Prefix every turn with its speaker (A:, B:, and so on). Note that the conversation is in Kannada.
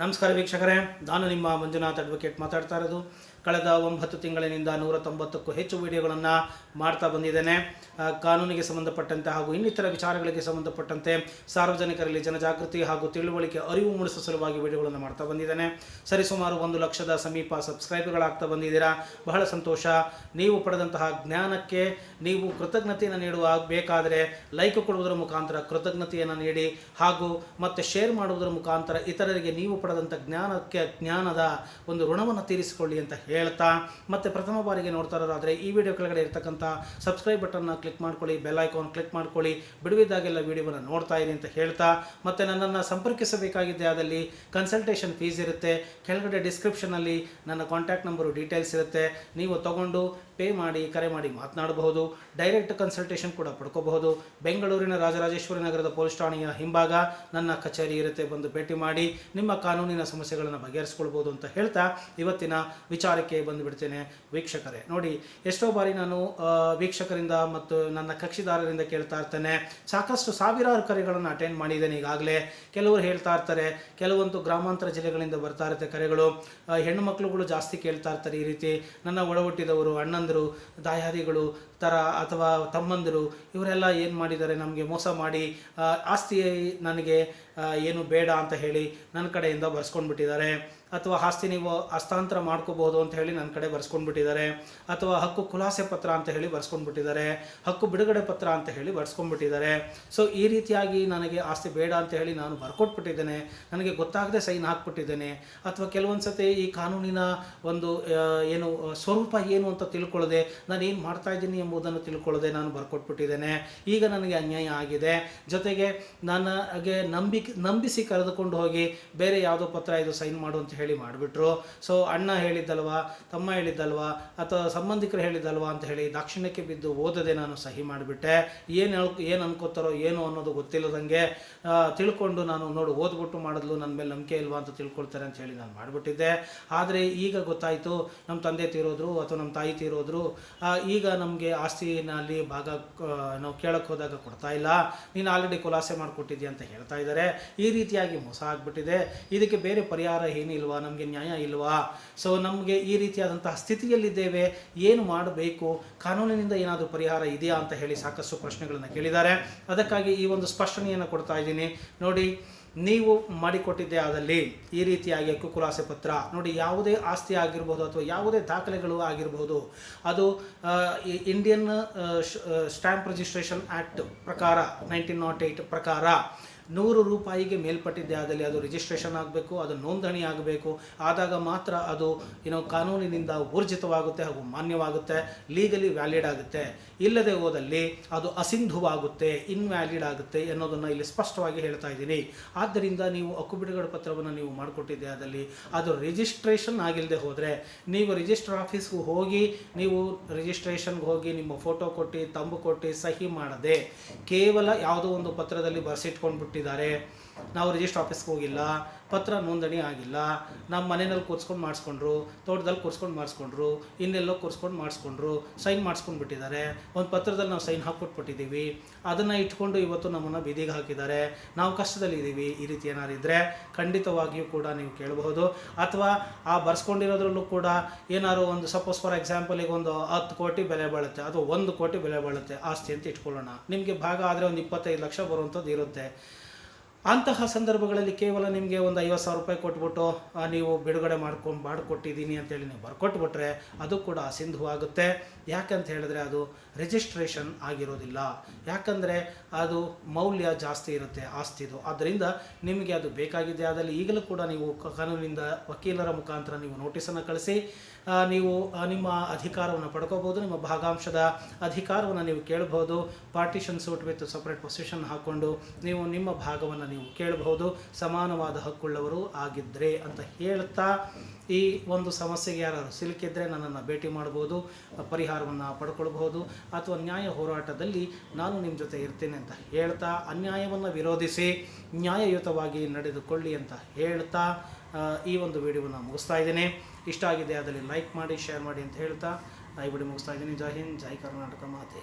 A: ನಮಸ್ಕಾರ ವೀಕ್ಷಕರೇ ನಾನು ನಿಮ್ಮ ಮಂಜುನಾಥ್ ಅಡ್ವೊಕೇಟ್ ಮಾತಾಡ್ತಾ ಇರೋದು. ಕಳೆದ ಒಂಬತ್ತು ತಿಂಗಳಿನಿಂದ ನೂರ ತೊಂಬತ್ತಕ್ಕೂ ಹೆಚ್ಚು ವಿಡಿಯೋಗಳನ್ನು ಮಾಡ್ತಾ ಬಂದಿದ್ದೇನೆ. ಕಾನೂನಿಗೆ ಸಂಬಂಧಪಟ್ಟಂತೆ ಹಾಗೂ ಇನ್ನಿತರ ವಿಚಾರಗಳಿಗೆ ಸಂಬಂಧಪಟ್ಟಂತೆ ಸಾರ್ವಜನಿಕರಲ್ಲಿ ಜನಜಾಗೃತಿ ಹಾಗೂ ತಿಳುವಳಿಕೆ ಅರಿವು ಮೂಡಿಸುವ ಸಲುವಾಗಿ ವಿಡಿಯೋಗಳನ್ನು ಮಾಡ್ತಾ ಬಂದಿದ್ದೇನೆ. ಸರಿಸುಮಾರು ಒಂದು ಲಕ್ಷದ ಸಮೀಪ ಸಬ್ಸ್ಕ್ರೈಬರ್ಗಳಾಗ್ತಾ ಬಂದಿದ್ದೀರಾ? ಬಹಳ ಸಂತೋಷ. ನೀವು ಪಡೆದಂತಹ ಜ್ಞಾನಕ್ಕೆ ನೀವು ಕೃತಜ್ಞತೆಯನ್ನು ನೀಡುವ ಬೇಕಾದರೆ ಲೈಕ್ ಕೊಡುವುದರ ಮುಖಾಂತರ ಕೃತಜ್ಞತೆಯನ್ನು ನೀಡಿ ಹಾಗೂ ಮತ್ತೆ ಶೇರ್ ಮಾಡುವುದರ ಮುಖಾಂತರ ಇತರರಿಗೆ ನೀವು ಪಡೆದಂಥ ಜ್ಞಾನಕ್ಕೆ ಜ್ಞಾನದ ಒಂದು ಋಣವನ್ನು ತೀರಿಸಿಕೊಳ್ಳಿ ಅಂತ ಹೇಳ್ತಾ ಮತ್ತೆ ಪ್ರಥಮ ಬಾರಿಗೆ ನೋಡ್ತಾ ಇರೋದಾದರೆ ಈ ವಿಡಿಯೋ ಕೆಳಗಡೆ ಇರ್ತಕ್ಕಂಥ ಸಬ್ಸ್ಕ್ರೈಬ್ ಬಟನ್ನ ಕ್ಲಿಕ್ ಮಾಡ್ಕೊಳ್ಳಿ ಬೆಲ್ ಐಕಾನ್ ಕ್ಲಿಕ್ ಮಾಡ್ಕೊಳ್ಳಿ, ಬಿಡುವಿದ್ದಾಗೆಲ್ಲ ವಿಡಿಯೋವನ್ನು ನೋಡ್ತಾ ಇರಿ ಅಂತ ಹೇಳ್ತಾ ಮತ್ತೆ ನನ್ನನ್ನು ಸಂಪರ್ಕಿಸಬೇಕಾಗಿದ್ದೆ ಆದಲ್ಲಿ ಕನ್ಸಲ್ಟೇಷನ್ ಫೀಸ್ ಇರುತ್ತೆ. ಕೆಳಗಡೆ ಡಿಸ್ಕ್ರಿಪ್ಷನಲ್ಲಿ ನನ್ನ ಕಾಂಟ್ಯಾಕ್ಟ್ ನಂಬರು ಡೀಟೇಲ್ಸ್ ಇರುತ್ತೆ. ನೀವು ತಗೊಂಡು ಪೇ ಮಾಡಿ, ಕರೆ ಮಾಡಿ ಮಾತನಾಡಬಹುದು. ಡೈರೆಕ್ಟ್ ಕನ್ಸಲ್ಟೇಷನ್ ಕೂಡ ಪಡ್ಕೋಬಹುದು. ಬೆಂಗಳೂರಿನ ರಾಜರಾಜೇಶ್ವರಿ ನಗರದ ಪೊಲೀಸ್ ಠಾಣೆಯ ಹಿಂಭಾಗ ನನ್ನ ಕಚೇರಿ ಇರುತ್ತೆ ಬಂದು ಭೇಟಿ ಮಾಡಿ, ನಿಮ್ಮ ಕಾನೂನಿನ ಸಮಸ್ಯೆಗಳನ್ನು ಬಗೆಹರಿಸ್ಕೊಳ್ಬೋದು ಅಂತ ಹೇಳ್ತಾ ಇವತ್ತಿನ ವಿಚಾರಕ್ಕೆ ಬಂದುಬಿಡ್ತೇನೆ ವೀಕ್ಷಕರೇ. ನೋಡಿ, ಎಷ್ಟೋ ಬಾರಿ ನಾನು ವೀಕ್ಷಕರಿಂದ ಮತ್ತು ನನ್ನ ಕಕ್ಷಿದಾರರಿಂದ ಕೇಳ್ತಾ ಇರ್ತೇನೆ. ಸಾಕಷ್ಟು ಸಾವಿರಾರು ಕರೆಗಳನ್ನು ಅಟೆಂಡ್ ಮಾಡಿದ್ದೇನೆ ಈಗಾಗಲೇ. ಕೆಲವರು ಹೇಳ್ತಾ ಇರ್ತಾರೆ ಕೆಲವೊಂದು ಗ್ರಾಮಾಂತರ ಜಿಲ್ಲೆಗಳಿಂದ ಬರ್ತಾ ಇರುತ್ತೆ ಕರೆಗಳು. ಹೆಣ್ಣು ಮಕ್ಕಳುಗಳು ಜಾಸ್ತಿ ಕೇಳ್ತಾ ಇರ್ತಾರೆ ಈ ರೀತಿ. ನನ್ನ ಒಡ ಹುಟ್ಟಿದವರು ಅಣ್ಣಂದರು ದಾಯಾದಿಗಳು ಥರ ಅಥವಾ ತಮ್ಮಂದಿರು, ಇವರೆಲ್ಲ ಏನು ಮಾಡಿದ್ದಾರೆ ನಮಗೆ ಮೋಸ ಮಾಡಿ ಆಸ್ತಿ ನನಗೆ ಏನು ಬೇಡ ಅಂತ ಹೇಳಿ ನನ್ನ ಕಡೆಯಿಂದ ಬರ್ಸ್ಕೊಂಡ್ಬಿಟ್ಟಿದ್ದಾರೆ. ಅಥವಾ ಆಸ್ತಿ ನೀವು ಹಸ್ತಾಂತರ ಮಾಡ್ಕೋಬಹುದು ಅಂತ ಹೇಳಿ ನನ್ನ ಕಡೆ ಬರ್ಸ್ಕೊಂಡ್ಬಿಟ್ಟಿದ್ದಾರೆ. ಅಥವಾ ಹಕ್ಕು ಖುಲಾಸೆ ಪತ್ರ ಅಂತ ಹೇಳಿ ಬರ್ಸ್ಕೊಂಡ್ಬಿಟ್ಟಿದ್ದಾರೆ. ಹಕ್ಕು ಬಿಡುಗಡೆ ಪತ್ರ ಅಂತ ಹೇಳಿ ಬರ್ಸ್ಕೊಂಡ್ಬಿಟ್ಟಿದ್ದಾರೆ. ಸೊ ಈ ರೀತಿಯಾಗಿ ನನಗೆ ಆಸ್ತಿ ಬೇಡ ಅಂತ ಹೇಳಿ ನಾನು ಬರ್ಕೊಟ್ಬಿಟ್ಟಿದ್ದೇನೆ. ನನಗೆ ಗೊತ್ತಾಗದೆ ಸೈನ್ ಹಾಕ್ಬಿಟ್ಟಿದ್ದೇನೆ. ಅಥವಾ ಕೆಲವೊಂದು ಸತಿ ಈ ಕಾನೂನಿನ ಒಂದು ಏನು, ಸ್ವರೂಪ ಏನು ಅಂತ ತಿಳ್ಕೊಳ್ಳದೆ ನಾನು ಏನು ಮಾಡ್ತಾ ಇದ್ದೀನಿ ಎಂಬುದನ್ನು ತಿಳ್ಕೊಳ್ಳದೆ ನಾನು ಬರ್ಕೊಟ್ಬಿಟ್ಟಿದ್ದೇನೆ. ಈಗ ನನಗೆ ಅನ್ಯಾಯ ಆಗಿದೆ. ಜೊತೆಗೆ ನನಗೆ ನಂಬಿಕೆ, ನಂಬಿಸಿ ಕರೆದುಕೊಂಡು ಹೋಗಿ ಬೇರೆ ಯಾವುದೋ ಪತ್ರ ಇದು ಸೈನ್ ಮಾಡು ಅಂತ ಹೇಳಿ ಮಾಡಿಬಿಟ್ರು. ಸೊ ಅಣ್ಣ ಹೇಳಿದ್ದಲ್ವಾ, ತಮ್ಮ ಹೇಳಿದ್ದಲ್ವಾ, ಅಥವಾ ಸಂಬಂಧಿಕರು ಹೇಳಿದ್ದಲ್ವಾ ಅಂತ ಹೇಳಿ ದಾಕ್ಷಿಣ್ಯಕ್ಕೆ ಬಿದ್ದು ಓದದೆ ನಾನು ಸಹಿ ಮಾಡಿಬಿಟ್ಟೆ. ಏನು ಹೇಳ್, ಏನು ಅನ್ಕೋತಾರೋ ಏನು ಅನ್ನೋದು ಗೊತ್ತಿಲ್ಲದಂಗೆ ತಿಳ್ಕೊಂಡು ನಾನು ನೋಡು, ಓದ್ಬಿಟ್ಟು ಮಾಡಿದ್ಲು ನನ್ನ ಮೇಲೆ ನಂಬಿಕೆ ಇಲ್ವಾ ಅಂತ ತಿಳ್ಕೊಳ್ತಾರೆ ಅಂತ ಹೇಳಿ ನಾನು ಮಾಡಿಬಿಟ್ಟಿದ್ದೆ. ಆದರೆ ಈಗ ಗೊತ್ತಾಯಿತು ನಮ್ಮ ತಂದೆ ತೀರೋದ್ರು ಅಥವಾ ನಮ್ಮ ತಾಯಿ ತೀರೋದ್ರು ಈಗ ನಮಗೆ ಆಸ್ತಿನಲ್ಲಿ ಭಾಗ ನಾವು ಕೇಳಕ್ಕೆ ಹೋದಾಗ ಕೊಡ್ತಾ ಇಲ್ಲ. ನೀನು ಆಲ್ರೆಡಿ ಖುಲಾಸೆ ಮಾಡಿಕೊಟ್ಟಿದ್ದೀಯ ಅಂತ ಹೇಳ್ತಾ ಇದ್ದಾರೆ ಈ ರೀತಿಯಾಗಿ ಮೋಸ ಆಗಿಬಿಟ್ಟಿದೆ. ಇದಕ್ಕೆ ಬೇರೆ ಪರಿಹಾರ ಏನಿಲ್ವಾ? ನಮಗೆ ನ್ಯಾಯ ಇಲ್ವಾ? ಸೊ ನಮಗೆ ಈ ರೀತಿಯಾದಂತಹ ಸ್ಥಿತಿಯಲ್ಲಿದ್ದೇವೆ, ಏನು ಮಾಡಬೇಕು, ಕಾನೂನಿನಿಂದ ಏನಾದರೂ ಪರಿಹಾರ ಇದೆಯಾ ಅಂತ ಹೇಳಿ ಸಾಕಷ್ಟು ಪ್ರಶ್ನೆಗಳನ್ನು ಕೇಳಿದ್ದಾರೆ. ಅದಕ್ಕಾಗಿ ಈ ಒಂದು ಸ್ಪಷ್ಟನೆಯನ್ನು ಕೊಡ್ತಾ ಇದ್ದೀನಿ. ನೋಡಿ, ನೀವು ಮಾಡಿಕೊಟ್ಟಿದ್ದೆ ಆದಲ್ಲಿ ಈ ರೀತಿಯಾಗಿ ಹಕ್ಕು ಖುಲಾಸೆ ಪತ್ರ, ನೋಡಿ, ಯಾವುದೇ ಆಸ್ತಿ ಆಗಿರ್ಬೋದು ಅಥವಾ ಯಾವುದೇ ದಾಖಲೆಗಳು ಆಗಿರ್ಬೋದು, ಅದು ಇಂಡಿಯನ್ ಸ್ಟ್ಯಾಂಪ್ ರಿಜಿಸ್ಟ್ರೇಷನ್ ಆ್ಯಕ್ಟ್ ಪ್ರಕಾರ ನೈನ್ಟೀನ್ ನಾಟ್ ಏಯ್ಟ್ ಪ್ರಕಾರ ನೂರು ರೂಪಾಯಿಗೆ ಮೇಲ್ಪಟ್ಟಿದ್ದೇ, ಆದಲ್ಲಿ ಅದು ರಿಜಿಸ್ಟ್ರೇಷನ್ ಆಗಬೇಕು, ಅದು ನೋಂದಣಿ ಆಗಬೇಕು. ಆದಾಗ ಮಾತ್ರ ಅದು ಏನೋ ಕಾನೂನಿನಿಂದ ಊರ್ಜಿತವಾಗುತ್ತೆ ಹಾಗೂ ಮಾನ್ಯವಾಗುತ್ತೆ ಲೀಗಲಿ ವ್ಯಾಲಿಡ್ ಆಗುತ್ತೆ. ಇಲ್ಲದೆ ಹೋದಲ್ಲಿ ಅದು ಅಸಿಂಧುವಾಗುತ್ತೆ ಇನ್ವ್ಯಾಲಿಡ್ ಆಗುತ್ತೆ ಅನ್ನೋದನ್ನು ಇಲ್ಲಿ ಸ್ಪಷ್ಟವಾಗಿ ಹೇಳ್ತಾ ಇದ್ದೀನಿ. ಆದ್ದರಿಂದ ನೀವು ಹಕ್ಕು ಬಿಡುಗಡೆ ಪತ್ರವನ್ನು ನೀವು ಮಾಡಿಕೊಟ್ಟಿದ್ದೆ, ಆದಲ್ಲಿ ಅದು ರಿಜಿಸ್ಟ್ರೇಷನ್ ಆಗಿಲ್ಲದೆ ಹೋದರೆ ನೀವು ರಿಜಿಸ್ಟರ್ ಆಫೀಸ್ಗೆ ಹೋಗಿ, ನೀವು ರಿಜಿಸ್ಟ್ರೇಷನ್ಗೆ ಹೋಗಿ ನಿಮ್ಮ ಫೋಟೋ ಕೊಟ್ಟು, ತಂಬು ಕೊಟ್ಟು ಸಹಿ ಮಾಡದೆ ಕೇವಲ ಯಾವುದೋ ಒಂದು ಪತ್ರದಲ್ಲಿ ಬರ್ಸಿಟ್ಕೊಂಡ್ಬಿಟ್ಟಿದ್ದಾರೆ ನಾವು ರಿಜಿಸ್ಟರ್ ಆಫೀಸ್ಗೆ ಹೋಗಿಲ್ಲ. ಪತ್ರ ನೋಂದಣಿ ಆಗಿಲ್ಲ. ನಮ್ಮ ಮನೆಯಲ್ಲಿ ಕೂರ್ಸ್ಕೊಂಡು ಮಾಡಿಸ್ಕೊಂಡ್ರು ತೋಟದಲ್ಲಿ ಕೂರ್ಸ್ಕೊಂಡು ಮಾಡಿಸ್ಕೊಂಡ್ರು, ಇನ್ನೆಲ್ಲೋ ಕೂರ್ಸ್ಕೊಂಡು ಮಾಡಿಸ್ಕೊಂಡ್ರು ಸೈನ್ ಮಾಡಿಸ್ಕೊಂಡು ಬಿಟ್ಟಿದ್ದಾರೆ. ಒಂದು ಪತ್ರದಲ್ಲಿ ನಾವು ಸೈನ್ ಹಾಕ್ಕೊಟ್ಬಿಟ್ಟಿದ್ದೀವಿ ಅದನ್ನು ಇಟ್ಕೊಂಡು ಇವತ್ತು ನಮ್ಮನ್ನು ಬೀದಿಗೆ ಹಾಕಿದ್ದಾರೆ. ನಾವು ಕಷ್ಟದಲ್ಲಿದ್ದೀವಿ ಈ ರೀತಿ ಏನಾದ್ರು ಇದ್ದರೆ ಖಂಡಿತವಾಗಿಯೂ ಕೂಡ ನೀವು ಕೇಳಬಹುದು. ಅಥವಾ ಆ ಬರ್ಸ್ಕೊಂಡಿರೋದ್ರಲ್ಲೂ ಕೂಡ ಏನಾದ್ರು ಒಂದು ಸಪೋಸ್ ಫಾರ್ ಎಕ್ಸಾಂಪಲ್ ಈಗ ಒಂದು ಹತ್ತು ಕೋಟಿ ಬೆಲೆ ಬಾಳುತ್ತೆ, ಅಥವಾ ಒಂದು ಕೋಟಿ ಬೆಲೆ ಬಾಳುತ್ತೆ ಆಸ್ತಿ ಅಂತ ಇಟ್ಕೊಳ್ಳೋಣ. ನಿಮಗೆ ಭಾಗ ಆದರೆ ಒಂದು ಇಪ್ಪತ್ತೈದು ಲಕ್ಷ ಬರುವಂಥದ್ದು ಇರುತ್ತೆ. ಅಂತಹ ಸಂದರ್ಭಗಳಲ್ಲಿ ಕೇವಲ ನಿಮಗೆ ಒಂದು ಐವತ್ತು ಸಾವಿರ ರೂಪಾಯಿ ಕೊಟ್ಬಿಟ್ಟು ನೀವು ಬಿಡುಗಡೆ ಮಾಡ್ಕೊಂಡು ಮಾಡಿಕೊಟ್ಟಿದ್ದೀನಿ ಅಂತೇಳಿ ನೀವು ಬರ್ಕೊಟ್ಬಿಟ್ರೆ ಅದು ಕೂಡ ಅಸಿಂಧುವಾಗುತ್ತೆ. ಯಾಕಂತ ಹೇಳಿದ್ರೆ ಅದು ರಿಜಿಸ್ಟ್ರೇಷನ್ ಆಗಿರೋದಿಲ್ಲ. ಯಾಕಂದರೆ ಅದು ಮೌಲ್ಯ ಜಾಸ್ತಿ ಇರುತ್ತೆ ಆಸ್ತಿದು. ಆದ್ದರಿಂದ ನಿಮಗೆ ಅದು ಬೇಕಾಗಿದೆ. ಆದಲ್ಲಿ ಈಗಲೂ ಕೂಡ ನೀವು ಕಾನೂನಿನಿಂದ ವಕೀಲರ ಮುಖಾಂತರ ನೀವು ನೋಟಿಸನ್ನು ಕಳಿಸಿ ನೀವು ನಿಮ್ಮ ಅಧಿಕಾರವನ್ನು ಪಡ್ಕೋಬೋದು ನಿಮ್ಮ ಭಾಗಾಂಶದ ಅಧಿಕಾರವನ್ನು ನೀವು ಕೇಳಬಹುದು, partition suit with separate possession ಹಾಕ್ಕೊಂಡು ನೀವು ನಿಮ್ಮ ಭಾಗವನ್ನು ನೀವು ಕೇಳಬಹುದು, ಸಮಾನವಾದ ಹಕ್ಕುಳ್ಳವರು ಆಗಿದ್ದರೆ ಅಂತ ಹೇಳ್ತಾ ಈ ಒಂದು ಸಮಸ್ಯೆಗೆ ಯಾರು ಸಿಲುಕಿದ್ರೆ ನನ್ನನ್ನು ಭೇಟಿ ಮಾಡ್ಬೋದು, ಪರಿಹಾರವನ್ನು ಪಡ್ಕೊಳ್ಬಹುದು. ಅಥವಾ ನ್ಯಾಯ ಹೋರಾಟದಲ್ಲಿ ನಾನು ನಿಮ್ಮ ಜೊತೆ ಇರ್ತೇನೆ ಅಂತ ಹೇಳ್ತಾ, ಅನ್ಯಾಯವನ್ನು ವಿರೋಧಿಸಿ ನ್ಯಾಯಯುತವಾಗಿ ನಡೆದುಕೊಳ್ಳಿ ಅಂತ ಹೇಳ್ತಾ ಈ ಒಂದು ವಿಡಿಯೋವನ್ನು ಮುಗಿಸ್ತಾ ಇದ್ದೇನೆ. ಇಷ್ಟ ಆಗಿದೆ ಅದರಲ್ಲಿ ಲೈಕ್ ಮಾಡಿ, ಶೇರ್ ಮಾಡಿ ಅಂತ ಹೇಳ್ತಾ ಈ ವಿಡಿಯೋ ಮುಗಿಸ್ತಾ ಇದ್ದೀನಿ. ಜೈ ಹಿಂದ್, ಜೈ ಕರ್ನಾಟಕ ಮಾತೆ.